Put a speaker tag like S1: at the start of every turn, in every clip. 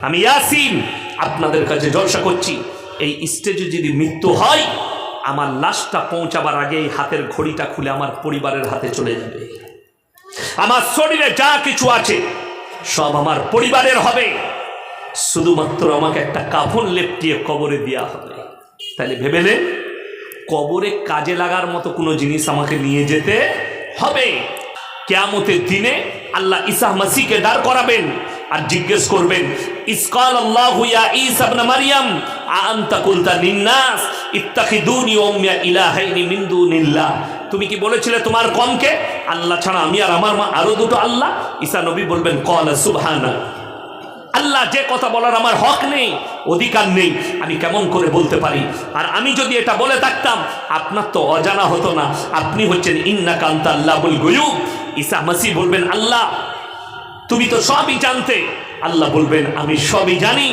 S1: আমি ইয়াসিন আপনাদের কাছে জলসা করছি। এই স্টেজে যদি মৃত্যু হয়, আমার লাশটা পৌঁছাবার আগে এই হাতের ঘড়িটা খুলে আমার পরিবারের হাতে চলে যাবে। আমার শরীরে যা কিছু আছে, সব আমার পরিবারের হবে। শুধুমাত্র আমাকে একটা কাফন লেপটিয়ে কবরে দেওয়া হবে। তাহলে ভেবেলে কবরে কাজে লাগার মতো কোনো জিনিস আমাকে নিয়ে যেতে হবে। কেয়ামতের দিনে আল্লাহ ইসা মাসিকে দাঁড় করাবেন আর জিজ্ঞেস করবেন ইসকাল আল্লাহ ইয়া ঈসা ইবনে মারইয়াম আনতা কুলতা লিন্নাস, ইত্তাখিদুনি উম্মিয়া ইলাহাইনি মিন দুনিল্লাহ। তুমি কি বলেছিলে তোমার কমকে? আল্লাহ ছাড়া আমি আর আমার মা আরও দুটো আল্লাহ? ঈসা নবী বলবেন, কলা সুবহানা। আল্লাহ যে কথা বলার আমার হক নেই, অধিকার নেই, আমি কেমন করে বলতে পারি? আর আমি যদি এটা বলে থাকতাম, আপনার তো অজানা হতো না। আপনি হচ্ছেন ইন্না কান্তা আল্লাহ বল গয়ুব। ঈসা মাসি বলবেন, আল্লাহ তুমি তো সবই জানতে। আল্লাহ বলবেন, আমি সবই জানি।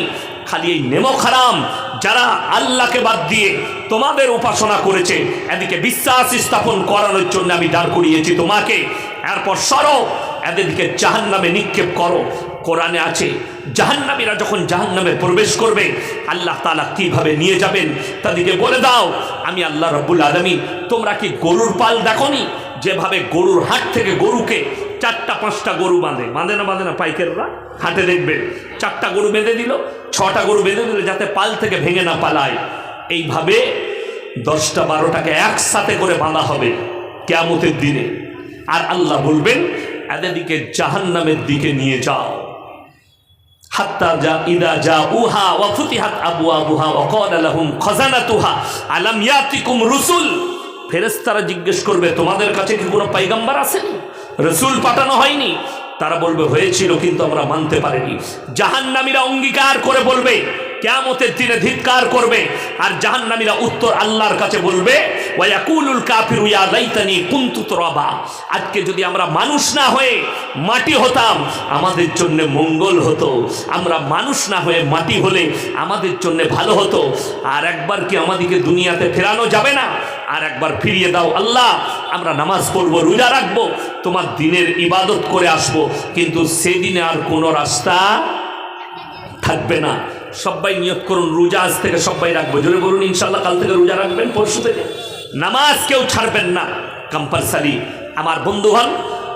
S1: খালি এই নেমো খারাম, যারা আল্লাহকে বাদ দিয়ে তোমাদের উপাসনা করেছে, এদিকে বিশ্বাস স্থাপন করানোর জন্য আমি দাঁড় করিয়েছি তোমাকে। এরপর সরো এদেরকে জাহান নামে নিক্ষেপ করো। কোরআনে আছে, জাহান্নামীরা যখন জাহান্নামে প্রবেশ করবে, আল্লাহ তালা কীভাবে নিয়ে যাবেন, তাদেরকে বলে দাও, আমি আল্লাহ রব্বুল আলমী তোমরা কি গরুর পাল দেখনি? যেভাবে গরুর হাট থেকে গরুকে চারটা, পাঁচটা গরু বাঁধে। বাঁধে না বাঁধে না, পাইকাররা হাটে দেখবে। চারটা গরু বেঁধে দিল, ছটা গরু বেঁধে দিল যাতে পাল থেকে ভেঙে না পালায়। এইভাবে দশটা, বারোটাকে একসাথে করে বাঁধা হবে কেয়ামতের দিনে। আর আল্লাহ বলবেন এদেরকে জাহান্নামের দিকে নিয়ে যাও। যা উহা রুসুল? জিজ্ঞেস করবে, তোমাদের কাছে কি কোনো পয়গম্বর আসেনি? রসুল পাঠানো হয়নি। তারা বলবে, হয়েছিল কিন্তু আমরা মানতে পারিনি। জাহান্নামীরা অঙ্গীকার করে বলবে কেমতের দিনে ধিৎকার করবে। আর জাহান্নামীরা উত্তর আল্লাহর কাছে বলবে ওয়াকুলুল কাফিরু ইয়া লাইতানি কুনতু তুরাবা। আজকে যদি আমরা মানুষ না হয়ে মাটি হতাম, আমাদের জন্য মঙ্গল হতো। আমরা মানুষ না হয়ে মাটি হলে আমাদের জন্য ভালো হতো। আর একবার কি আমাদেরকে দুনিয়াতে ফেরানো যাবে না? আর একবার ফিরিয়ে দাও আল্লাহ। আমরা নামাজ পড়ব, রোজা রাখব, তোমার দিনের ইবাদত করে আসব। কিন্তু সেদিনে আর কোনো রাস্তা থাকবে না। সবাই নিয়োগ করুন, রোজা আজ থেকে সবাই রাখব। জোরে বলুন ইনশাল্লাহ কাল থেকে রোজা রাখবেন, পরশু থেকে। নামাজ কেউ ছাড়বেন না। কম্পালসারি আমার বন্ধু হন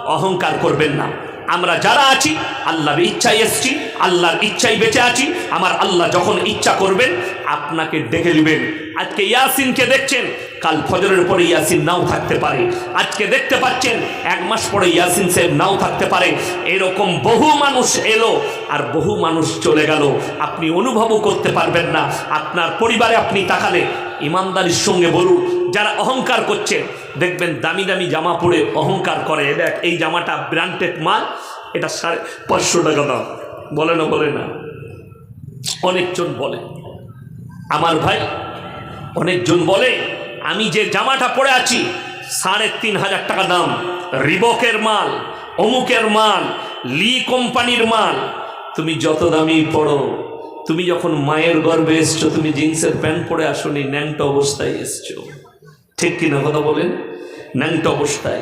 S1: অহংকার করবেন না। আমরা যারা আছি, আল্লাহর ইচ্ছায় এসছি, আল্লাহর ইচ্ছাই বেঁচে আছি, আমার আল্লাহ যখন ইচ্ছা করবেন, আপনাকে ডেকে নেবেন। আজকে ইয়াসিনকে দেখছেন, কাল ফজরের পরে ইয়াসিন নাও থাকতে পারে। আজকে দেখতে পাচ্ছেন, এক মাস পরে ইয়াসিন সাহেব নাও থাকতে পারে। এরকম বহু মানুষ এলো, আর বহু মানুষ চলে গেল। আপনি অনুভবও করতে পারবেন না। আপনার পরিবারে আপনি তাকালে ইমানদারির সঙ্গে বলুন, যারা অহংকার করছে, দেখবেন দামি দামি জামা পরে অহংকার করে। দেখ, এই জামাটা ব্র্যান্ডেড মাল, এটা সাড়ে পাঁচশো টাকা দাম। বলে না বলে না। অনেকজন বলে। আমার ভাই, অনেকজন বলে, আমি যে জামাটা পরে আছি, সাড়ে তিন হাজার টাকা দাম। রিবকের মাল, অমুকের মাল, লি কোম্পানির মাল। তুমি যত দামি পড়ো তুমি যখন মায়ের গর্ভে এসছো, তুমি জিন্সের প্যান্ট পরে আসনি, ন্যাংটা অবস্থায় এসছো। ঠিক কিনা কথা বলেন? ন্যাংটো অবস্থায়।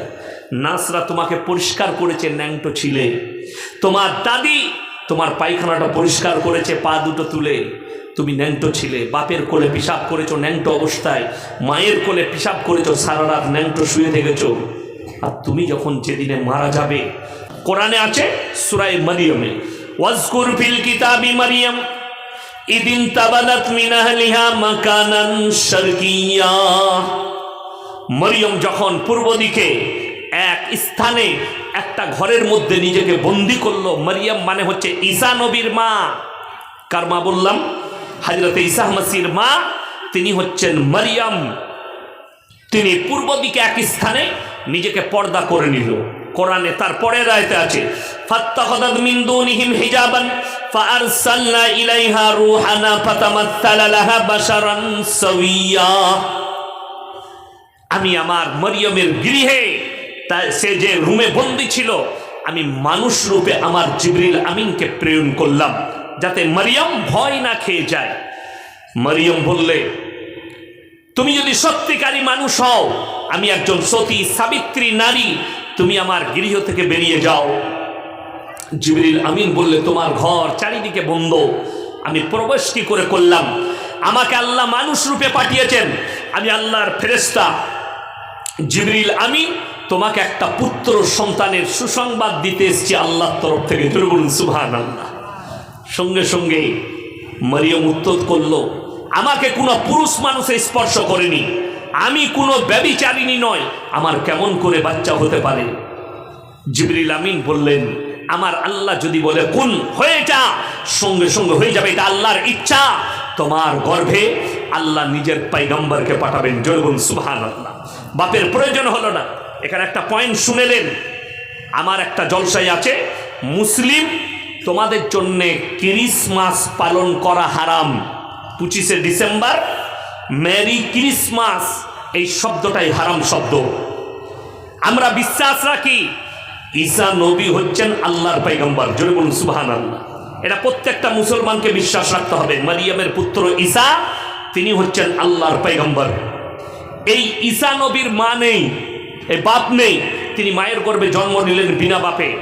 S1: নাসরা তোমাকে পরিষ্কার করেছে, ন্যাংটো ছিলে। তোমার দাদি তোমার পায়খানাটা পরিষ্কার করেছে, পা দুটো তুলে। তুমি ন্যাংটো ছিলে, বাপের কোলে পিসাব করেছ, ন্যাংটো অবস্থায়। মায়ের কোলে পিসাব করেছ, সারা রাত ন্যাংটো শুয়ে থেকেছো। আর তুমি যখন যেদিনে মারা যাবে, কোরআনে আছে সুরাই মারিয়মে, ওয়াজকুর ফিল কিতাবি মারিয়াম ইদিন তাবাদাত মিন আহলিহা মাকানান শারকিয়া মরিয়ম যখন পূর্ব দিকে এক স্থানে একটা ঘরের মধ্যে নিজেকে বন্দি করল, মরিয়ম মানে হচ্ছে ঈসা নবীর মা। কার মা বললাম? হাজরত ঈসা মাসির মা, তিনি হচ্ছেন মরিয়ম। তিনি পূর্ব দিকে এক স্থানে নিজেকে পর্দা করে নিল। কোরআনে তার পরের আয়তে আছে ফাত্তাখাদাত মিন দুনিহিম হিজাবান, ফাআরসালনা ইলাইহা রূহানা, ফাতামাত্তালা লাহা বাশারান সাওয়িয়া। আমি আমার মরিয়মের গৃহে সে যে রুমে বন্দি ছিল, আমি মানুষ রূপে আমার জিবরিল আমিনকে প্রেরণ করলাম, যাতে মরিয়ম ভয় না খেয়ে যায়। মরিয়ম বললে, তুমি যদি সত্যিকারী মানুষ হও, আমি একজন সতী সাবিত্রী নারী, তুমি আমার গৃহ থেকে বেরিয়ে যাও। জিবরিল আমিন বললে, তোমার ঘর চারিদিকে বন্ধ। আমি প্রবেশ কি করে করলাম। আমাকে আল্লাহ মানুষ রূপে পাঠিয়েছেন। আমি আল্লাহর ফেরেস্তা জিবরিল আমি তোমাকে একটা পুত্র সন্তানের সুসংবাদ দিতে এসেছি আল্লাহর তরফ থেকে। জোরে বলুন সুবহান আল্লাহ সঙ্গে সঙ্গে মারিয়ম উত্তর করল, আমাকে কোনো পুরুষ মানুষে স্পর্শ করেনি। আমি কোনো ব্যবিচারিণী নয়। আমার কেমন করে বাচ্চা হতে পারে? জিবরিল আমিন বললেন আমার আল্লাহ যদি বলে কোন হয়ে যা। সঙ্গে সঙ্গে হয়ে যাবে, এটা আল্লাহর ইচ্ছা। তোমার গর্ভে আল্লাহ নিজের পাইগম্বরকে পাঠাবেন জয়গুন সুহান আল্লাহ বাপের প্রয়োজন হলো না। এখানে একটা পয়েন্ট শুনেলেন। আমার একটা জলসাই আছে, মুসলিম, তোমাদের জন্যে ক্রিসমাস পালন করা হারাম। পঁচিশে ডিসেম্বর, মেরি ক্রিসমাস। এই শব্দটাই হারাম শব্দ। আমরা বিশ্বাস রাখি ঈসা নবী হচ্ছেন আল্লাহর পাইগম্বর জোরে বলুন সুবহান আল্লাহ এটা প্রত্যেকটা মুসলমানকে বিশ্বাস রাখতে হবে। মারিয়ামের পুত্র ঈসা, তিনি হচ্ছেন আল্লাহর পাইগম্বর এই ঈসা নবীর মা নেই এই বাপ নেই, তিনি মায়ের গর্ভে জন্ম নিলেন বিনা বাপে।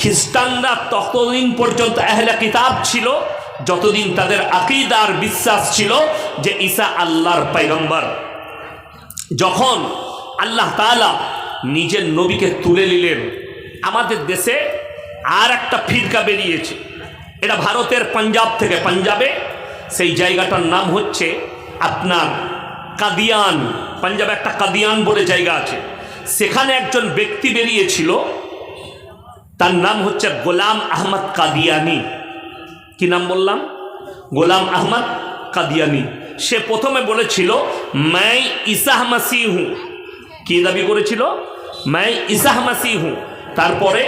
S1: খ্রিস্টানরা ততদিন পর্যন্ত আহলে কিতাব ছিল, যতদিন তাদের আকিদার বিশ্বাস ছিল যে ঈসা আল্লাহর পাইগম্বর যখন আল্লাহ তাআলা নিজের নবীকে তুলে নিলেন। আমাদের দেশে আর একটা ফিরকা বেরিয়েছে। এটা ভারতের পাঞ্জাব থেকে পাঞ্জাবে। সেই জায়গাটার নাম হচ্ছে আপনার কাদিয়ান। পাঞ্জাবে একটা কাদিয়ান বলে জায়গা আছে। সেখানে একজন ব্যক্তি বেরিয়েছিল। তার নাম হচ্ছে গোলাম আহমদ কাদিয়ানি। কি নাম বললাম? গোলাম আহমদ কাদিয়ানি। সে প্রথমে বলেছিল मैं ইসাহ মাসি হুঁ কি দাবি করেছিল मैं ইসাহ মাসি হুঁ তারপরে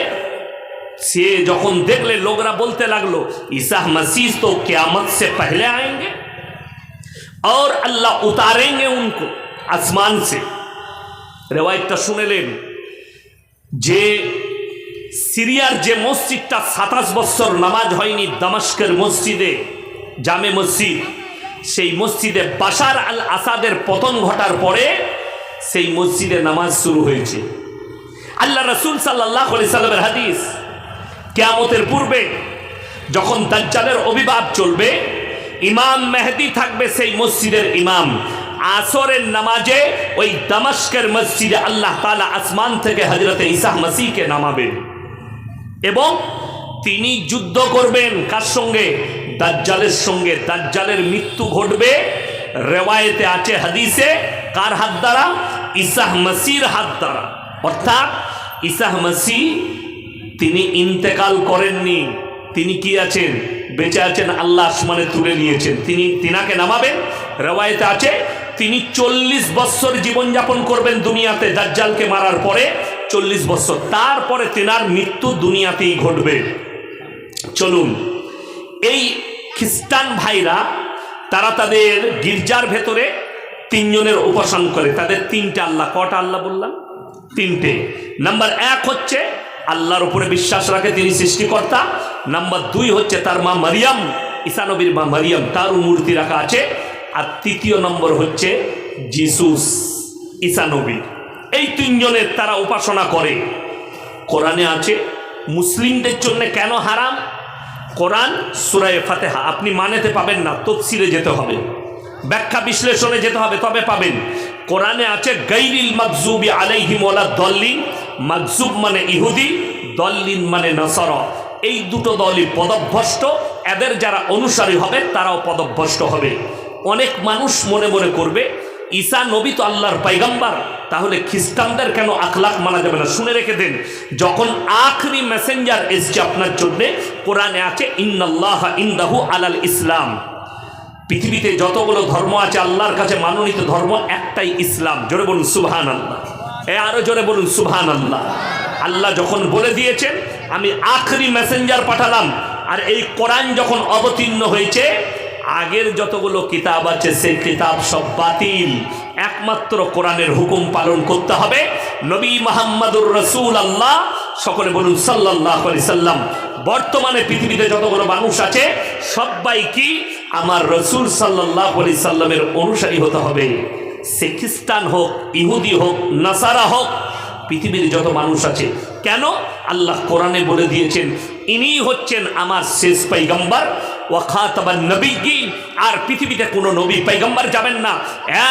S1: সে যখন দেখলে লোকরা বলতে লাগলো ইসাহ मसीह तो क्यामत से पहले आएंगे और अल्लाह उतारेंगे उनको आसमान से রেওয়ায়তটা শুনেলেন যে সিরিয়ার যে মসজিদটা সাতাশ বছর নামাজ হয়নি দামাস্কের মসজিদে জামে মসজিদ সেই মসজিদে বাশার আল আসাদের পতন ঘটার পরে সেই মসজিদে নামাজ শুরু হয়েছে। আল্লাহ রসুল সাল্লাহ সাল্লামের হাদিস কেয়ামতের পূর্বে যখন দাজ্জালের অভিভাব চলবে, ইমাম মেহেদি থাকবে সেই মসজিদের ইমাম। আসরের নামাজে ওই দামাস্কের মসজিদে আল্লাহ তালা আসমান থেকে হজরতে ইসাহ মাসিকে নামাবেন। এবং তিনি যুদ্ধ করবেন কার সঙ্গে? দাজ্জালের সঙ্গে। দাজ্জালের মৃত্যু ঘটবে। রেওয়ায়েতে আছে হাদিসে কার হাত দ্বারা? ইসাহ মাসির হাত দ্বারা। অর্থাৎ ইসাহ মাসি তিনি ইন্তেকাল করেননি। তিনি কি আছেন? বেঁচে আছেন, আল্লাহ আসমানে তুলে নিয়েছেন। তিনি তিনাকে নামাবেন। রেওয়ায়েতে আছে, তিনি চল্লিশ বৎসর জীবনযাপন করবেন দুনিয়াতে। দাজ্জালকে মারার পরে চল্লিশ বৎসর। তারপরে তেনার মৃত্যু দুনিয়াতেই ঘটবে। চলুন, এই খ্রিস্টান ভাইরা, তারা তাদের গির্জার ভেতরে তিনজনের উপাসন করে। তাদের তিনটে আল্লাহ। কটা আল্লাহ বললাম? তিনটে। নাম্বার এক হচ্ছে আল্লাহর উপরে বিশ্বাস রাখে তিনি সৃষ্টিকর্তা। নাম্বার দুই হচ্ছে তার মা মারিয়াম ঈসানবীর মা মারিয়াম, তারও মূর্তি রাখা আছে। আর তৃতীয় নম্বর হচ্ছে জিসুস ঈসানবীর এই তিনজনের তারা উপাসনা করে। কোরআনে আছে, মুসলিমদের জন্য কেন হারাম? কোরআন সুরায় ফাতেহা। আপনি মানেতে পাবেন না, তফসিলে যেতে হবে। ব্যাখ্যা বিশ্লেষণে যেতে হবে, তবে পাবেন। কোরআনে আছে গৈরিল মকজুবি আলাইহিম ওয়ালা দল্লিন মকজুব মানে ইহুদি, দল্লিন মানে নসর। এই দুটো দলই পদভ্রষ্ট। এদের যারা অনুসারী হবে, তারাও পদভ্রষ্ট হবে। অনেক মানুষ মনে মনে করবে, ঈসা নবী তো আল্লাহর পাইগাম্বার তাহলে খ্রিস্টানদের কেন আখলাখ মানা যাবে না? শুনে রেখে দেন, যখন আখরি মেসেঞ্জার এসছে আপনার জন্যে, কোরআনে আছে, ইন্নাল্লাহ ইন্দাহু আলাল ইসলাম। পৃথিবীতে যতগুলো ধর্ম আছে, আল্লাহর কাছে মানোনীত ধর্ম একটাই ইসলাম। জোরে বলুন সুবহান আল্লাহ এ, আরও জোরে বলুন সুবহান আল্লাহ আল্লাহ যখন বলে দিয়েছেন, আমি আখরি মেসেঞ্জার পাঠালাম, আর এই কোরআন যখন অবতীর্ণ হয়েছে, আগের যতগুলো কিতাব আছে, সেই কিতাব সব বাতিল। একমাত্র কোরআনের হুকুম পালন করতে হবে। নবী মোহাম্মদুর রসুল আল্লাহ সকলে বলুন সাল্লাহ সাল্লাম। বর্তমানে পৃথিবীতে যতগুলো মানুষ আছে, সবাই কি আমার রসুল সাল্লাহ আলি সাল্লামের অনুসারী হতে হবে। সে খ্রিস্টান হোক, ইহুদি হোক, নাসারা হোক, পৃথিবীর যত মানুষ আছে। কেন? আল্লাহ কোরআনে বলে দিয়েছেন ইনি হচ্ছেন আমার শেষ পাইগাম্বার ওয়াখাতাবান নবীগিন আর পৃথিবীতে কোনো নবী পাইগাম্বার যাবেন না।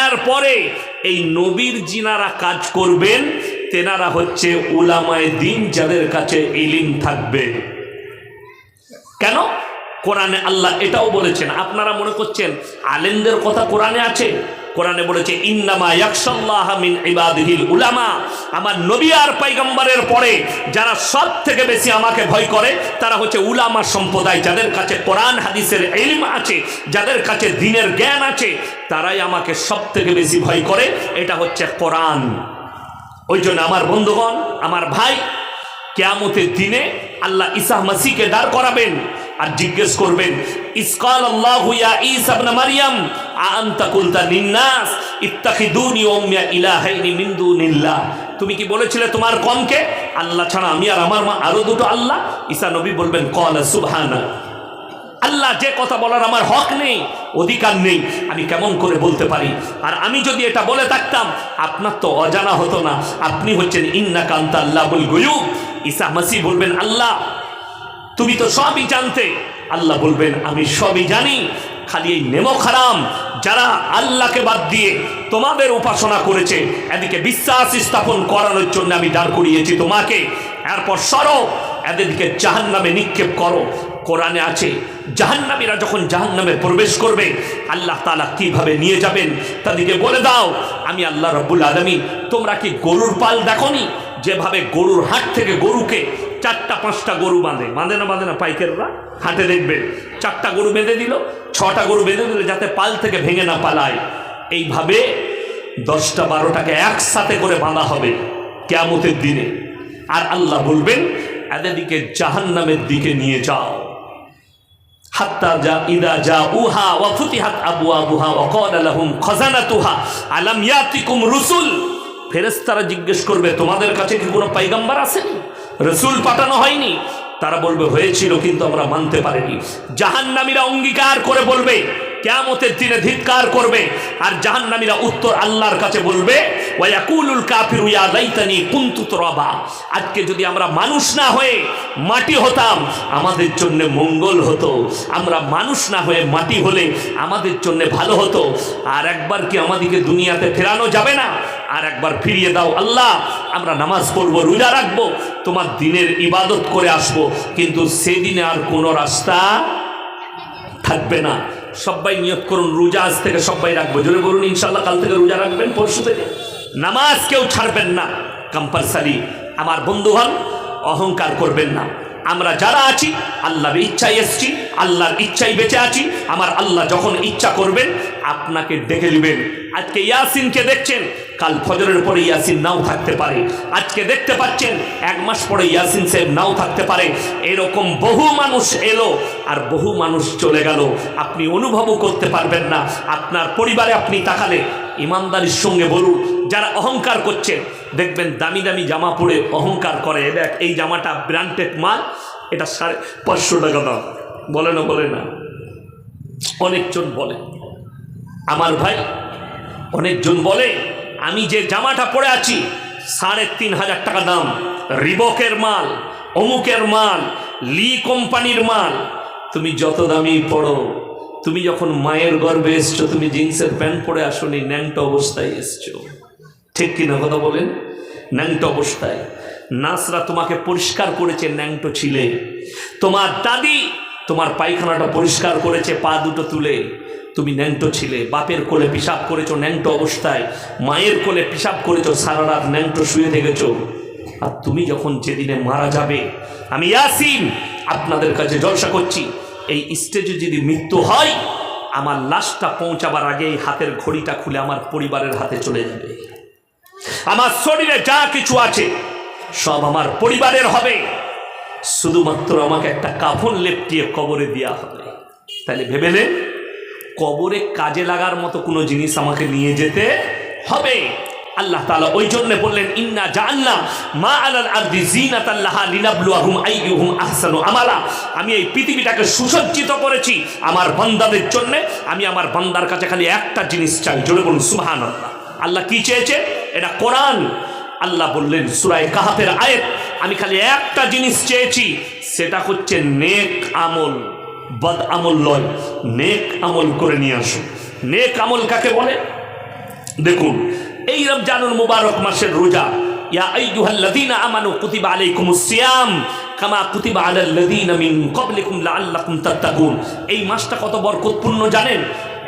S1: এরপরে এই নবীর জিনারা কাজ করবেন, তেনারা হচ্ছে উলামায়ে দিন যাদের কাছে ইলিম থাকবে। কেন? কোরআনে আল্লাহ এটাও বলেছেন। আপনারা মনে করছেন আলেমদের কথা কোরআনে আছে? কোরআনে বলেছে, ইন্নামা ইয়াকশাল্লাহ মিন উলামা। আমার নবী আর পয়গম্বরের পরে যারা সব থেকে বেশি আমাকে ভয় করে, তারা হচ্ছে উলামা সম্প্রদায় যাদের কাছে কোরআন, হাদিসের ইলম আছে, যাদের কাছে দিনের জ্ঞান আছে, তারাই আমাকে সব থেকে বেশি ভয় করে। এটা হচ্ছে কোরআন। ওই জন্য আমার বন্ধুগণ, আমার ভাই, কেয়ামতের দিনে আল্লাহ ইসা মাসিকে দাঁড় করাবেন। আর জিজ্ঞেস করবেন ইসকাল আল্লাহ ইয়া ঈসা ইবনে মারইয়াম আনতা কুলতা উম্মিয়া ইলাহাইনি মিন দুনিল্লাহ? তুমি কি বলেছিলে তোমার কমকে? আল্লাহ ছাড়া আমি আর আমার মা আরও দুটো আল্লাহ? ঈসা নবী বলবেন, কলা সুবহানা। আল্লাহ যে কথা বলার আমার হক নেই, অধিকার নেই, আমি কেমন করে বলতে পারি? আর আমি যদি এটা বলে থাকতাম, আপনার তো অজানা হতো না। আপনি হচ্ছেন ইন্না কান্তা আল্লাহ বল গয়ুব। ঈসা মাসি বলবেন, আল্লাহ তুমি তো সবই জানতে। আল্লাহ বলবেন, আমি সবই জানি। খালি এই নেমো খারাম যারা আল্লাহকে বাদ দিয়ে তোমাদের উপাসনা করেছে, এদিকে বিশ্বাস স্থাপন করানোর জন্য আমি দাঁড় করিয়েছি তোমাকে। এরপর সরো এদেরকে জাহান নামে নিক্ষেপ করো। কোরআনে আছে, জাহান্নামীরা যখন জাহান্নামে প্রবেশ করবে, আল্লাহ তালা কীভাবে নিয়ে যাবেন, তাদেরকে বলে দাও, আমি আল্লাহ রব্বুল আলমী তোমরা কি গরুর পাল দেখনি? যেভাবে গরুর হাট থেকে গরুকে চারটা, পাঁচটা গরু বাঁধে। বাঁধে না বাঁধে না, পাইকাররা হাটে দেখবেন চারটা গরু বেঁধে দিল, ছটা গরু বেঁধে দিল যাতে পাল থেকে ভেঙে না পালায়। এইভাবে দশটা, বারোটাকে একসাথে করে বাঁধা হবে কেয়ামতের দিনে। আর আল্লাহ বলবেন এদেরকে জাহান্নামের দিকে নিয়ে যাও। হাত্তা যা ইয়াতিকুম রুসুল? জিজ্ঞেস করবে, তোমাদের কাছে কি কোনো পাইগাম্বার আসেনি? রসুল পাঠানো হয়নি। তারা বলবে, হয়েছিল কিন্তু আমরা মানতে পারিনি। জাহান্নামীরা অঙ্গীকার করে বলবে কেমতের দিনে ধিক্কার করবে। আর জাহান্নামীরা উত্তর আল্লাহর কাছে বলবে ওয়াকুলুল কাফিরু ইয়া লাইতানি কুনতু তুরাবা। আজকে যদি আমরা মানুষ না হয়ে মাটি হতাম, আমাদের জন্য মঙ্গল হতো। আমরা মানুষ না হয়ে মাটি হলে আমাদের জন্য ভালো হতো। আর একবার কি আমাদেরকে দুনিয়াতে ফেরানো যাবে না? আর একবার ফিরিয়ে দাও আল্লাহ। আমরা নামাজ পড়ব, রোজা রাখব, তোমার দিনের ইবাদত করে আসব। কিন্তু সেদিনে আর কোনো রাস্তা থাকবে না। সবাই নিয়োগ করুন, রোজা আজ থেকে সবাই রাখব। জোরে বলুন ইনশাল্লাহ কাল থেকে রোজা রাখবেন, পরশু থেকে। নামাজ কেউ ছাড়বেন না। কম্পালসারি আমার বন্ধু হন অহংকার করবেন না। আমরা যারা আছি, আল্লাহর ইচ্ছায় এসছি, আল্লাহর ইচ্ছায় বেঁচে আছি, আমার আল্লাহ যখন ইচ্ছা করবেন, আপনাকে ডেকে নেবেন। আজকে ইয়াসিনকে দেখছেন, কাল ফজরের পরে ইয়াসিন নাও থাকতে পারে। আজকে দেখতে পাচ্ছেন, এক মাস পরে ইয়াসিন সাহেব নাও থাকতে পারে। এরকম বহু মানুষ এলো, আর বহু মানুষ চলে গেল। আপনি অনুভবও করতে পারবেন না। আপনার পরিবারে আপনি তাকালে, ইমানদারির সঙ্গে বলুন যারা অহংকার করছেন দেখবেন দামি দামি জামা পরে অহংকার করে। দেখ, এই জামাটা ব্র্যান্ডেড মাল, এটা সাড়ে পাঁচশো টাকা দাম। বলে না বলে না। অনেকজন বলে। আমার ভাই, অনেকজন বলে, আমি যে জামাটা পরে আছি, সাড়ে তিন হাজার টাকা দাম। রিবকের মাল, অমুকের মাল, লি কোম্পানির মাল। তুমি যত দামি পড়ো তুমি যখন মায়ের গর্ভে এসছো, তুমি জিন্সের প্যান্ট পরে আসনি, ন্যাংটো অবস্থায় এসছো। ঠিক কিনা কথা বলেন? ন্যাংটো অবস্থায়। নাসরা তোমাকে পরিষ্কার করেছে, ন্যাংটো ছিলে। তোমার দাদি তোমার পায়খানাটা পরিষ্কার করেছে, পা দুটো তুলে। তুমি ন্যাংটো ছিলে, বাপের কোলে পিসাব করেছ, ন্যাংটো অবস্থায়। মায়ের কোলে পিসাব করেছ, সারা রাত ন্যাংটো শুয়ে থেকেছো। আর তুমি যখন যেদিনে মারা যাবে, আমি ইয়াসিন আপনাদের কাছে জলসা করছি, এই স্টেজে যদি মৃত্যু হয়, আমার লাশটা পৌঁছাবার আগে এই হাতের ঘড়িটা খুলে আমার পরিবারের হাতে চলে যাবে। আমার শরীরে যা কিছু আছে, সব আমার পরিবারের হবে। শুধুমাত্র আমাকে একটা কাফন লেপটিয়ে কবরে দেওয়া হবে। তাহলে ভেবেলে কবরে কাজে লাগার মতো কোনো জিনিস আমাকে নিয়ে যেতে হবে। আল্লাহ তাআলা ওই জন্য বললেন, ইন্না জাআলনা মা আলাল আরদি জিনাতাল্লাহা লিনাবলুয়াহুম আইয়ুহুম আহসানু আমালা। আমি এই পৃথিবীটাকে সুসজ্জিত করেছি আমার বান্দাদের জন্য। আমি আমার বান্দার কাছে খালি একটা জিনিস চাই, জোরে বলুন, সুবহানাল্লাহ। আল্লাহ কি চেয়েছে? এটা কোরআন। আল্লাহ বললেন, সুরায় কাহাফের আয়েত, আমি খালি একটা জিনিস চেয়েছি, সেটা হচ্ছে নেক আমল, বদ আমল লয়। নেক আমল করে নিয়ে আসুন নেক আমল কাকে বলে? দেখুন, এই রমজানুল মুবারক মাসের রোজা, ইয়া কামা এই মাসটা কত বরকতপূর্ণ জানেন?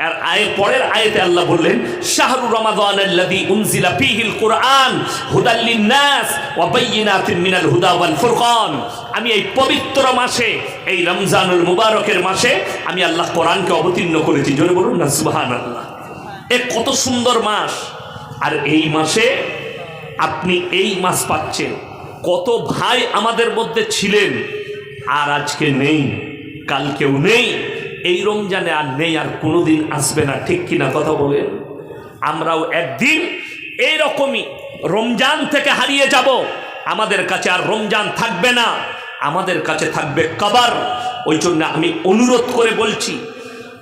S1: আর আয়ের পরের আয়াতে আল্লাহ বললেন, শাহরু রমাদান আল্লাযী উনজিলা ফীহিল কুরআন হুদাল লিন-নাস ওয়া বাইয়িনাতিন মিনাল হুদা ওয়াল ফুরকান। আমি এই পবিত্র মাসে, এই রমজানুল মুবারকের মাসে আমি আল্লাহ কোরআনকে অবতীর্ণ করেছি। জোরে বলুন না, সুবহানাল্লাহ। এ কত সুন্দর মাস। আর এই মাসে আপনি এই মাস পাচ্ছেন। কত ভাই আমাদের মধ্যে ছিলেন, আর আজকে নেই কালকেও নেই। এই রমজানে আর নেই, আর কোনোদিন আসবে না। ঠিক কিনা কথা বলেন? আমরাও একদিন এইরকমই রমজান থেকে হারিয়ে যাব। আমাদের কাছে আর রমজান থাকবে না। আমাদের কাছে থাকবে কবার। ওই জন্য আমি অনুরোধ করে বলছি,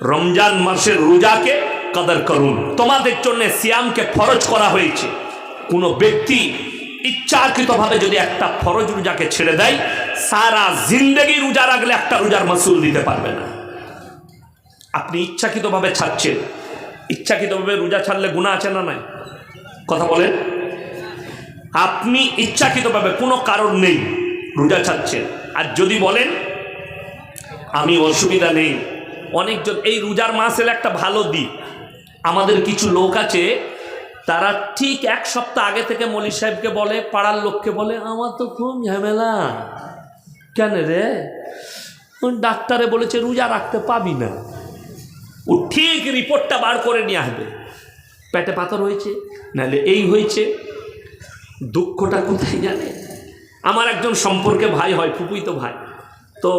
S1: রমজান মাসের রোজাকে কদর করুন। তোমাদের জন্য সিয়ামকে ফরজ করা হয়েছে। কোনো ব্যক্তি ইচ্ছাকৃতভাবে যদি একটা ফরজ রোজাকে ছেড়ে দেয়, সারা জিন্দগি রোজা রাখলে একটা রোজার মাসুল দিতে পারবে না। আপনি ইচ্ছাকৃতভাবে ছাড়ছেন। ইচ্ছাকৃতভাবে রোজা ছাড়লে গুণা আছে না নাই? কথা বলেন। আপনি ইচ্ছাকৃতভাবে কোনো কারণ নেই রোজা ছাড়ছেন। আর যদি বলেন, আমি অসুবিধা নেই। অনেকজন, এই রোজার মাস এলে একটা ভালো দিক। আমাদের কিছু লোক আছে, তারা ঠিক এক সপ্তাহ আগে থেকে মলি সাহেবকে বলে, পাড়ার লোককে বলে, আমার তো খুব ঝামেলা। কেন রে? ডাক্তারে বলেছে, রোজা রাখতে পাবি না। ও ঠিক রিপোর্টটা বার করে নিয়ে আসবে। পেটে পাথর হয়েছে, নাহলে এই হয়েছে। দুঃখটা কোথায় জানে আমার একজন সম্পর্কে ভাই হয়, ফুপুই তো ভাই। তো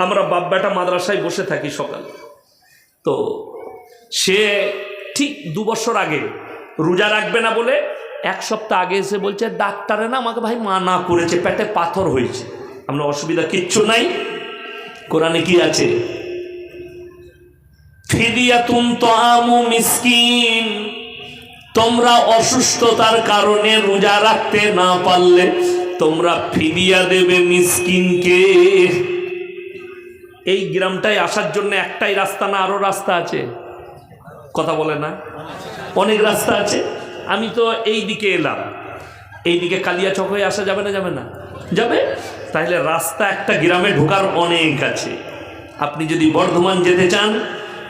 S1: আমরা বাপ বেটা মাদ্রাসায় বসে থাকি সকালে। তো সে ঠিক দু বছর আগে রোজা রাখবে না বলে এক সপ্তাহ আগে এসে বলছে, ডাক্তারে না, আমাকে ভাই মানা করেছে, পেটে পাথর হয়েছে। আমরা অসুবিধা কিচ্ছু নাই। কোরআনে কি আছে? তোমরা অসুস্থতার কারণে রোজা রাখতে না পারলে তোমরা ফিদিয়া দেবে মিসকিনকে। এই গ্রামটায় আসার জন্য একটাই রাস্তা না আরও রাস্তা আছে? কথা বলে না? অনেক রাস্তা আছে। আমি তো এই দিকে এলাম। এই দিকে কালিয়াচক হয়ে আসা যাবে না যাবে না? যাবে? তাহলে রাস্তা একটা গ্রামে ঢোকার অনেক আছে। আপনি যদি বর্ধমান যেতে চান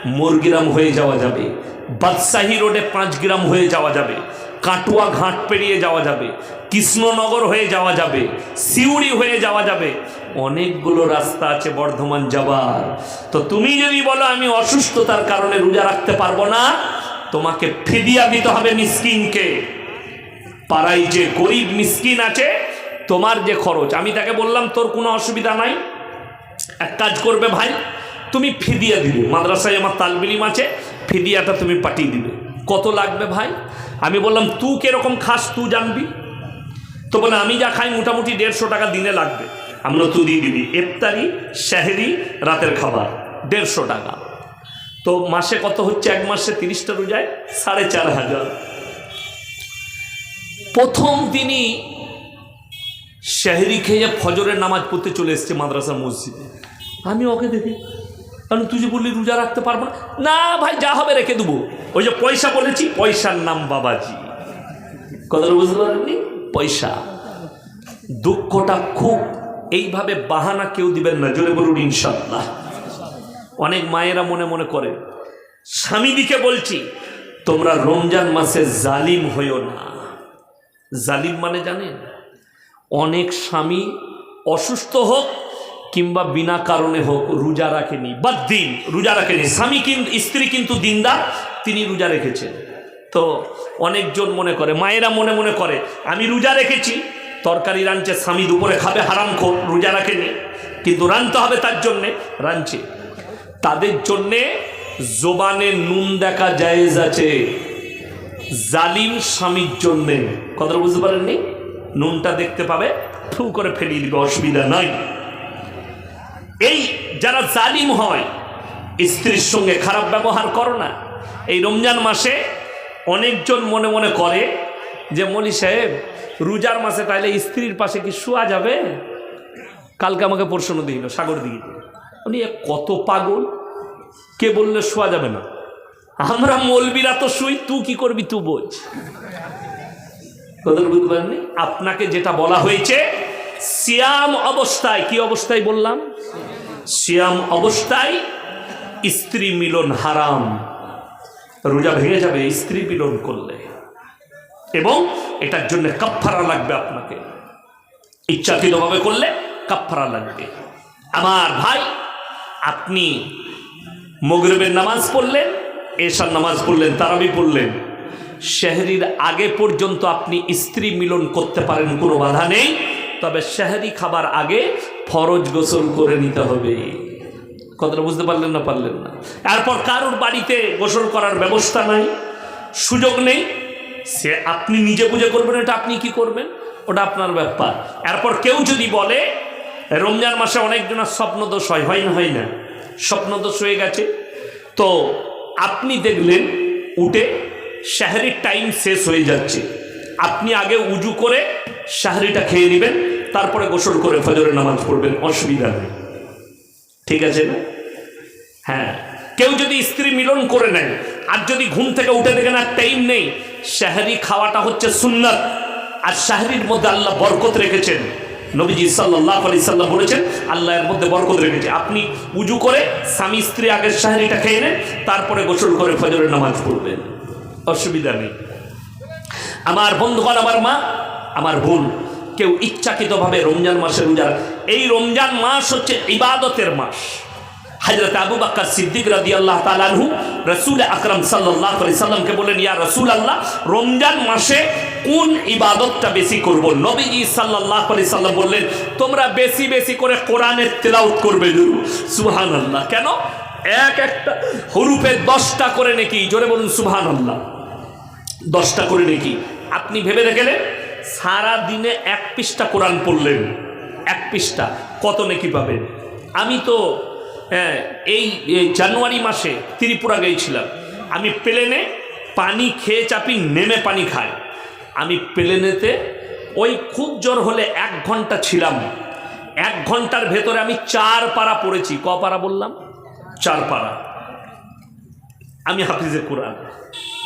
S1: মোরগ্রাম হয়ে যাওয়া যাবে। বাদশাহী রোডে পাঁচ গ্রাম হয়ে যাওয়া যাবে। কাটুয়া ঘাট পেরিয়ে যাওয়া যাবে। কৃষ্ণনগর হয়ে যাওয়া যাবে। সিউড়ি হয়ে যাওয়া যাবে। অনেকগুলো রাস্তা আছে বর্ধমান যাবার। তো তুমি যদি বলো আমি অসুস্থতার কারণে রোজা রাখতে পারব না, তোমাকে ফিদিয়া দিতে হবে মিসকিনকে। পাড়ায় যে গরিব মিসকিন আছে, তোমার যে খরচ, আমি তাকে বললাম, তোর কোনো অসুবিধা নাই। এক কাজ করবে ভাই তুমি ফিদিয়া দিবে। মাদ্রাসায় আমার তালবিলিম আছে, ফিদিয়াটা তুমি পাঠিয়ে দিবে। কত লাগবে ভাই? আমি বললাম, তু কীরকম খাস তুই জানবি? তো বলে, আমি যা খাই মোটামুটি দেড়শো টাকা দিনে লাগবে। আমরা তুই দিয়ে দিবি। ইফতারি শাহেরি রাতের খাবার, দেড়শো টাকা। তো মাসে কত হচ্ছে? এক মাসে তিরিশটা রোজায় সাড়ে চার হাজার। প্রথম দিনই শাহরি খেয়ে ফজরের নামাজ পড়তে চলে এসছে মাদ্রাসা মসজিদে। আমি ওকে দেখি কারণ তুই যে বললি রোজা রাখতে পারব না না ভাই, যা হবে রেখে দেবো। ওই যে পয়সা বলেছি, পয়সার নাম বাবাজি। কথা বুঝতে পারেননি পয়সা। দুঃখটা খুব, এইভাবে বাহানা কেউ দিবেন না, জোরে বলুন ইনশাল্লাহ অনেক মায়েরা মনে মনে করে স্বামীদিকে বলছি, তোমরা রমজান মাসে জালিম হইও না। জালিম মানে জানেন, অনেক স্বামী অসুস্থ হোক কিংবা বিনা কারণে হোক রোজা রাখেনি। বা দিন, রোজা রাখেনি। স্বামী কিন্তু স্ত্রী কিন্তু দিনদার, তিনি রোজা রেখেছেন। তো অনেকজন মনে করে, মায়েরা মনে মনে করে, আমি রোজা রেখেছি, তরকারি রাঁধছে, স্বামী দুপুরে খাবে, হারাম খোর, রোজা রাখেনি। কিন্তু রাঁধতে হবে তার জন্যে, রাঁধছে। তাদের জন্যে জোবানে নুন দেখা জায়েজ আছে। জালিম স্বামীর জন্যে। কথাটা বুঝতে পারেননি? নুনটা দেখতে পাবে, ফু করে ফেলিয়ে দিবে, অসুবিধা নাই। এই যারা জালিম হয়, স্ত্রীর সঙ্গে খারাপ ব্যবহার করো না। এই রমজান মাসে অনেকজন মনে মনে করে যে, মলি সাহেব, রোজার মাসে তাইলে স্ত্রীর পাশে কি শোয়া যাবে? কালকে আমাকে প্রশ্ন দিল, সাগর দিকে উনি কত পাগল? কে বললে শোয়া যাবে না? আমরা মলবিরা তো শুই, তুই কি করবি, তুই বোঝ কথা বুঝতে পারেননি? আপনাকে যেটা বলা হয়েছে, সিয়াম অবস্থায়, কি অবস্থায় বললাম? সিয়াম অবস্থায় স্ত্রী মিলন হারাম। রোজা ভেঙে যাবে, স্ত্রী মিলন করলে। এবং এটার জন্য কাফারা লাগবে আপনাকে। ইচ্ছাকৃতভাবে করলে কাফারা লাগবে। আমার ভাই, আপনি মগরবের নামাজ পড়লেন, এশার নামাজ পড়লেন, তারাবি পড়লেন। শেহরির আগে পর্যন্ত আপনি স্ত্রী মিলন করতে পারেন, কোনো বাধা নেই। তবে শেহরি খাবার আগে ফরজ গোসল করে নিতে হবে। কথাটা বুঝতে পারলেন না পারলেন না? তারপর কারোর বাড়িতে গোসল করার ব্যবস্থা নাই? সুযোগ নেই? সে আপনি নিজে বুঝে করবেন, এটা আপনি কি করবেন? ওটা আপনার ব্যাপার। এরপর কেউ যদি বলে, রমজান মাসে অনেকজনের স্বপ্নদোষ হয় হয় না হয় না? স্বপ্নদোষ হয়ে গেছে। তো আপনি দেখলেন, উঠে শাহরির টাইম শেষ হয়ে যাচ্ছে। আপনি আগে উজু করে শাহরিটা খেয়ে নেবেন। তারপরে গোসল করে ফজরের নামাজ পড়বেন, অসুবিধা নেই। ঠিক আছে হ্যাঁ। কেউ যদি স্ত্রী মিলন করে নেয়, আর যদি ঘুম থেকে উঠে দেখেন আর টাইম নেই, শাহরি খাওয়াটা হচ্ছে সুন্নাত। আর শাহরির মধ্যে আল্লাহ বরকত রেখেছেন। নবীজি সাল্লাহ আলি সাল্লাম বলেছেন, আল্লাহ এর মধ্যে বরকত রেখেছে। আপনি উজু করে স্বামী স্ত্রী আগের শাহরিটা খেয়ে নেন, তারপরে গোসল করে ফজরের নামাজ পড়বেন। অসুবিধা নেই। আমার বন্ধুগণ, আমার মা, আমার বোন কেউ ইচ্ছাকৃতভাবে রমজান মাসে রোজা এই রমজান মাস হচ্ছে ইবাদতের মাস। হজরত আবু বাক্কর সিদ্দিক রাদি আল্লাহ তালানহু রসুল আকরম সাল্লাহ আলি সাল্লামকে বললেন, ইয়া রসুল আল্লাহ রমজান মাসে কোন ইবাদতটা বেশি করব? নবীজি সাল্লাহ সাল্লাম বললেন, তোমরা বেশি বেশি করে কোরআনের তেলাউত করবে সুহান আল্লাহ কেন? এক একটা হরুপে দশটা করে নাকি? জোরে বলুন সুহান আল্লাহ দশটা করে নাকি? আপনি ভেবে দেখলেন? সারা দিনে এক পৃষ্ঠা কোরআন পড়লেন। এক পৃষ্ঠা। কত নাকি পাবেন আমি তো এই জানুয়ারি মাসে ত্রিপুরা গিয়েছিলাম আমি প্লেনে পানি খেয়ে চাপি নেমে পানি খাই। আমি প্লেনেতে ওই খুব জোর হলে এক ঘণ্টা ছিলাম। এক ঘণ্টার ভেতরে আমি চার পারা পড়েছি। ক পারা বললাম? চার পাড়া আমি হাফিজে কোরআন।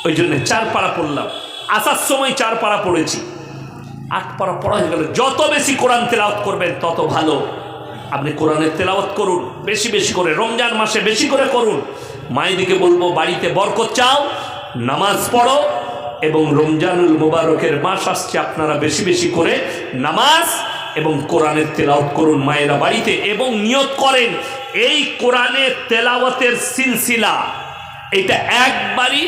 S1: ওই জন্য চার পাড়া পড়লাম। আসার সময় চার পাড়া পড়েছি। আট পাড়া পড়া হয়ে গেল। যত বেশি কোরআন তেলাওয়াত করবেন, তত ভালো। আপনি কোরআনের তেলাওয়াত করুন, বেশি বেশি করে, রমজান মাসে বেশি করে করুন। মায়েদিকে বলব, বাড়িতে বরকত চাও, নামাজ পড়ো, এবং রমজানুল মোবারকের মাস আসছে আপনারা বেশি বেশি করে নামাজ এবং কোরআনের তেলাওয়াত করুন মায়েরা বাড়িতে, এবং নিয়ত করেন, এই কোরআনের তেলাওয়াতের সিলসিলা, এটা একবারই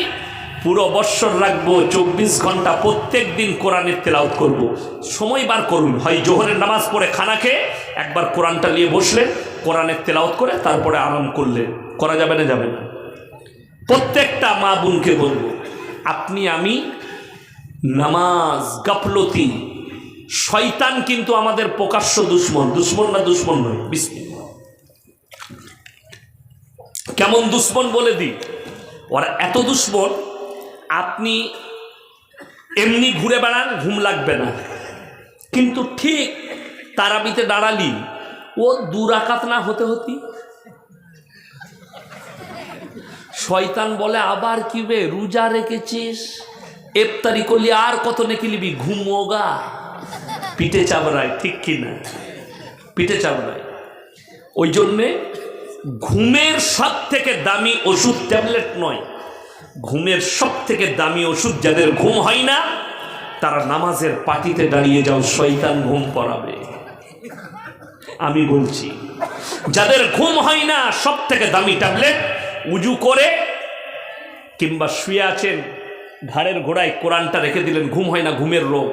S1: পুরো বৎসর রাখব, চব্বিশ ঘণ্টা প্রত্যেক দিন কোরআনের তেলাউত করব। সময় বার করুন। হয় জোহরের নামাজ পড়ে খানা খেয়ে একবার কোরআনটা নিয়ে বসলেন, কোরআনের তেলাউত করে তারপরে আরাম করলেন। করা যাবে না যাবে না। প্রত্যেকটা মা বোনকে বলব, আপনি, আমি নামাজ, গাফলতি, শয়তান কিন্তু আমাদের প্রকাশ্য দুশ্মন। দুশ্মন না দুশ্মন নয়। কেমন দুশ্মন বলে দিই? ওরা এত দুশ্মন আপনি এমনি ঘুরে বেড়ান, ঘুম লাগবে না। কিন্তু ঠিক তারাবিতে দাঁড়ালি, ও দুরাকাত না হতে হতি শয়তান বলে, আবার কি বে, রোজা রেখেছিস? এফতারি করলি আর কত নেকি লিবি ঘুমোগা পিঠে চাবড়ায় ঠিক কি না? পিঠে চাবড়ায় ওই জন্যে ঘুমের সব থেকে দামি ওষুধ ট্যাবলেট নয়। ঘুমের সব থেকে দামি ওষুধ যাদের ঘুম হয় না, তারা নামাজের পাটিতে দাঁড়িয়ে যাও, শয়তান ঘুম পড়াবে। আমি বলছি, যাদের ঘুম হয় না সব থেকে দামি ট্যাবলেট, উজু করে কিংবা শুয়ে আছেন, ঘাড়ের ঘোড়ায় কোরআনটা রেখে দিলেন, ঘুম হয় না, ঘুমের রোগ।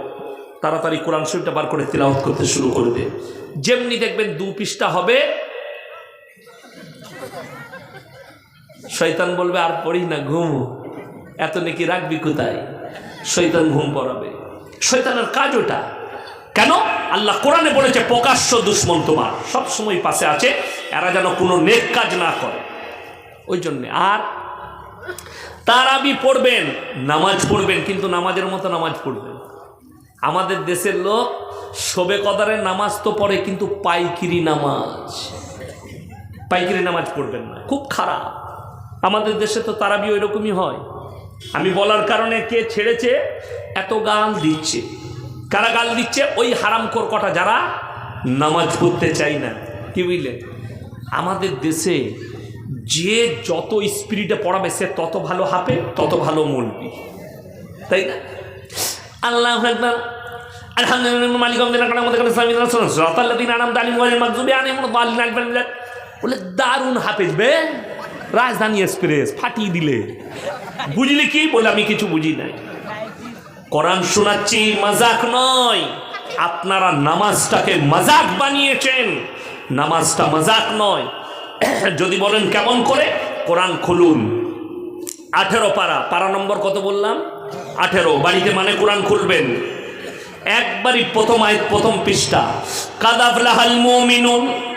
S1: তাড়াতাড়ি কোরআন শরীফটা বার করে তিলাওয়াত করতে শুরু করবে যেমনি দেখবেন দু পৃষ্ঠা হবে শয়তান বলবে, আর পড়ি না, ঘুম। এত নাকি রাখবি কোথায়? শৈতান ঘুম পড়াবে। শৈতানের কাজ ওটা। কেন? আল্লাহ কোরআনে বলেছে, প্রকাশ্য দুশ্মন তোমার। সব সময় পাশে আছে, এরা যেন কোনো নেক কাজ না করে। ওই জন্যে। আর তারাবি পড়বেন, নামাজ পড়বেন, কিন্তু নামাজের মতো নামাজ পড়বেন। আমাদের দেশের লোক শোবে কদারের নামাজ তো পড়ে, কিন্তু পাইকিরি নামাজ পাইকিরি নামাজ পড়বেন না। খুব খারাপ। আমাদের দেশে তো তারাবি ওই রকমই হয়। আমি বলার কারণে কে ছেড়েছে, এত গাল দিচ্ছে। কারা গাল দিচ্ছে ওই হারামখোর কটা যারা নামাজ পড়তে চাই না। কি বুঝলেন আমাদের দেশে যে যত স্পিরিটে পড়াবে, সে তত ভালো হাপে, তত ভালো মলবি তাই না? আল্লাহ একবার আলহামদুলিল্লাহ, মালিক আমাদের দারুণ হাফেজ বে। রাজধানী এক্সপ্রেস, ফাটিয়ে দিলে। বুঝলি কি? বলে, আমি কিছু বুঝি নাই। কোরআন শোনাচ্ছি, মাজাক নয়। আপনারা নামাজটাকে মাজাক বানিয়েছেন। নামাজটা মাজাক নয়। যদি বলেন কেমন করে? কোরআন খুলুন। আঠেরো পারা। পারা নম্বর কত বললাম? আঠেরো। বাড়িতে মানে কোরআন খুলবেন। একবারই প্রথম আয়াত, প্রথম পৃষ্ঠা। কাদাফলাহাল মুমিনুন।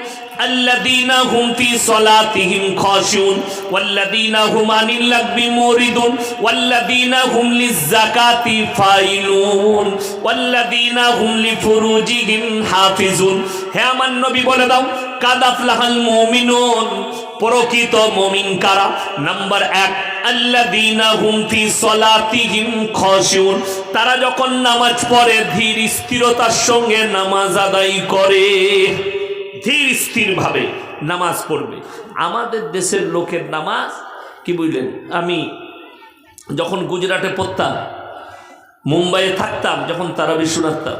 S1: الذين هم في صلاتهم خاشعون والذين هم عن اللغو معرضون والذين هم للزكاة فاعلون والذين هم لفروجهم حافظون হে আমার নবী বলে দাও কাদাফলাহাল মুমিনুন প্রকৃত মুমিন কারা নাম্বার এক আল্লাযীনা হুম ফি সলাতিহিম খাশিউন তারা যখন নামাজ পড়ে ধীর স্থিরতার সঙ্গে নামাজ আদায় করে ধীর স্থিরভাবে নামাজ পড়বে। আমাদের দেশের লোকের নামাজ, কি বুঝলেন? আমি যখন গুজরাটে পড়তাম, মুম্বাইয়ে থাকতাম, যখন তারাবি শোনাতাম,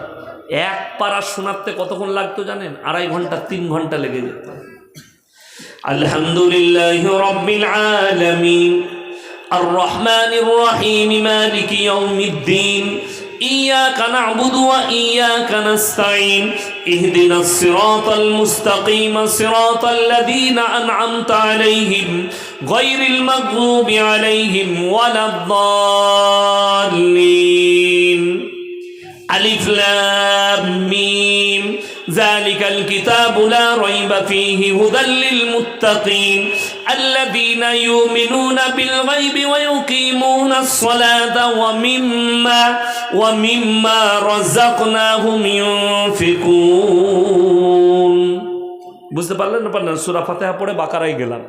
S1: এক পাড়া শোনাতে কতক্ষণ লাগতো জানেন? আড়াই ঘণ্টা, তিন ঘণ্টা লেগে যেত। আলহামদুলিল্লাহ রব্বিল আলামিন। আর রহমান রহিম إياك نعبد وإياك نستعين اهدنا الصراط المستقيم صراط الذين أنعمت عليهم غير المغضوب عليهم ولا الضالين. ألف لام ميم. ذلك الكتاب لا ريب فيه هدى للمتقين. الذين يؤمنون بالغيب ويقيمون الصلاة ومما ومما رزقناهم ينفقون বুঝতে পারলেন না পারলেন সুরা ফাতেহা পড়ে বাকারাই গেলাম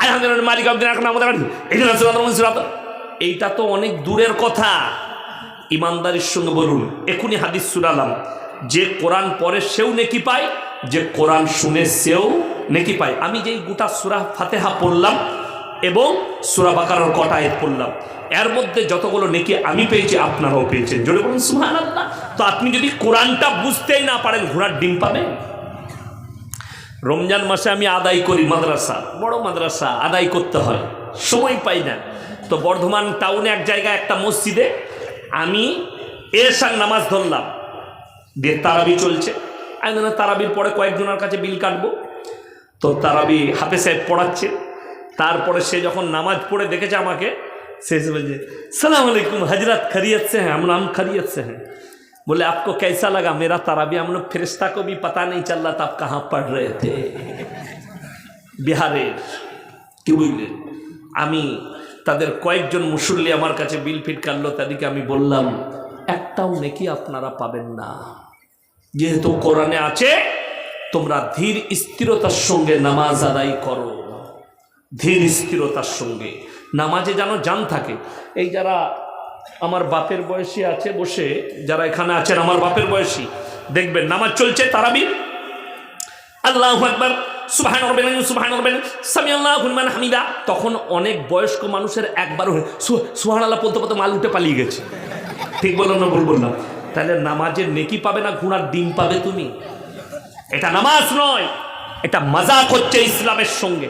S1: আলহামদুলিল্লাহ মালিক আব্দিন এখন আমাদের এইটা তো অনেক দূরের কথা ইমানদারির সঙ্গে বলুন এখনই হাদিস শুনালাম যে কোরআন পড়ে সেও নেকি পায় যে কোরআন শুনে সেও নেকি পায় আমি যেই গোটা সুরা ফাতেহা পড়লাম এবং সুরা বাকারার কটা আয়াত পড়লাম এর মধ্যে যতগুলো নেকি আমি পেয়েছি, আপনারাও পেয়েছেন। জোরে বলুন সুহান আল্লাহ তো আপনি যদি কোরআনটা বুঝতেই না পারেন, ঘোড়ার ডিম পাবেন? রমজান মাসে আমি আদায় করি মাদ্রাসা। বড় মাদ্রাসা, আদায় করতে হয়। সময় পাই না। তো বর্ধমান টাউনে এক জায়গায় একটা মসজিদে আমি এরশার নামাজ ধরলাম। দিয়ে তারাবি চলছে। আমি তারাবির পরে কয়েকজনের কাছে বিল কাটবো। তো তারাবি হাফে সাহেব পড়াচ্ছে। তারপরে সে যখন নামাজ পড়ে দেখেছে আমাকে সে এসে বলছে সালাম আলাইকুম हजरत खैरियत से हैं हम नाम खैरियत से हैं बोले आपको कैसा लगा मेरा ताराबी हम लोग फरिश्ता को भी पता नहीं चल रहा था आप कहाँ पढ़ रहे थे বিহারের কি বুঝলেন আমি তাদের কয়েকজন মুসল্লি আমার কাছে বিল ফিট কাটলো তাদেরকে আমি বললাম একটাও নাকি আপনারা পাবেন না যেহেতু কোরআনে আছে তোমরা ধীর স্থিরতার সঙ্গে নামাজ আদায় করো ধীর স্থিরতার সঙ্গে নামাজে যেন জান থাকে। এই যারা আমার বাপের বয়সী আছে বসে, যারা এখানে আছেন আমার বাপের বয়সী, দেখবেন নামাজ চলছে তারাবি আল্লাহ একবার সুবাহান রবেন সুবাহান রবেন সামি আল্লাহ হুনমান হামিদা। তখন অনেক বয়স্ক মানুষের একবার সুহান আল্লাহ বলতে বলতে মাল উঠে পালিয়ে গেছে। ঠিক বললাম না ভুল বললাম তাহলে নামাজের নেকি পাবে না ঘোড়ার ডিম পাবে তুমি? এটা নামাজ নয়, এটা মজাক হচ্ছে ইসলামের সঙ্গে।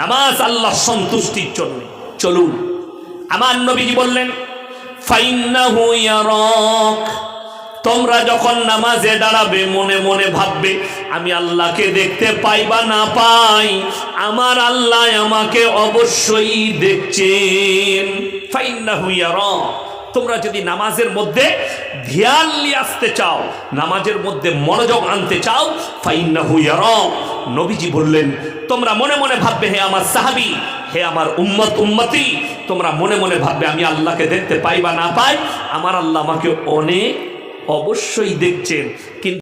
S1: নামাজ আল্লাহ সন্তুষ্টির জন্য। চলুন। আমার নবীজি বললেন তোমরা যখন নামাজে দাঁড়াবে, মনে মনে ভাববে, আমি আল্লাহকে দেখতে পাই বা না পাই? আমার আল্লাহ আমাকে অবশ্যই দেখছেন। ফাইন্নাহু ইয়ারাক। তোমরা যদি নামাজের মধ্যে ধ্যান নিয়ে আসতে চাও, নামাজের মধ্যে মনোযোগ আনতে চাও, ফাইন্নাহু ইয়ারাক। নবীজি বললেন, তোমরা মনে মনে ভাববে, হে আমার সাহাবি হে আমার উম্মত, উম্মতি, তোমরা মনে মনে ভাববে, আমি আল্লাহকে দেখতে পাই বা না পাই? আমার আল্লাহ আমাকে অনেক অবশ্যই দেখছেন, কিন্তু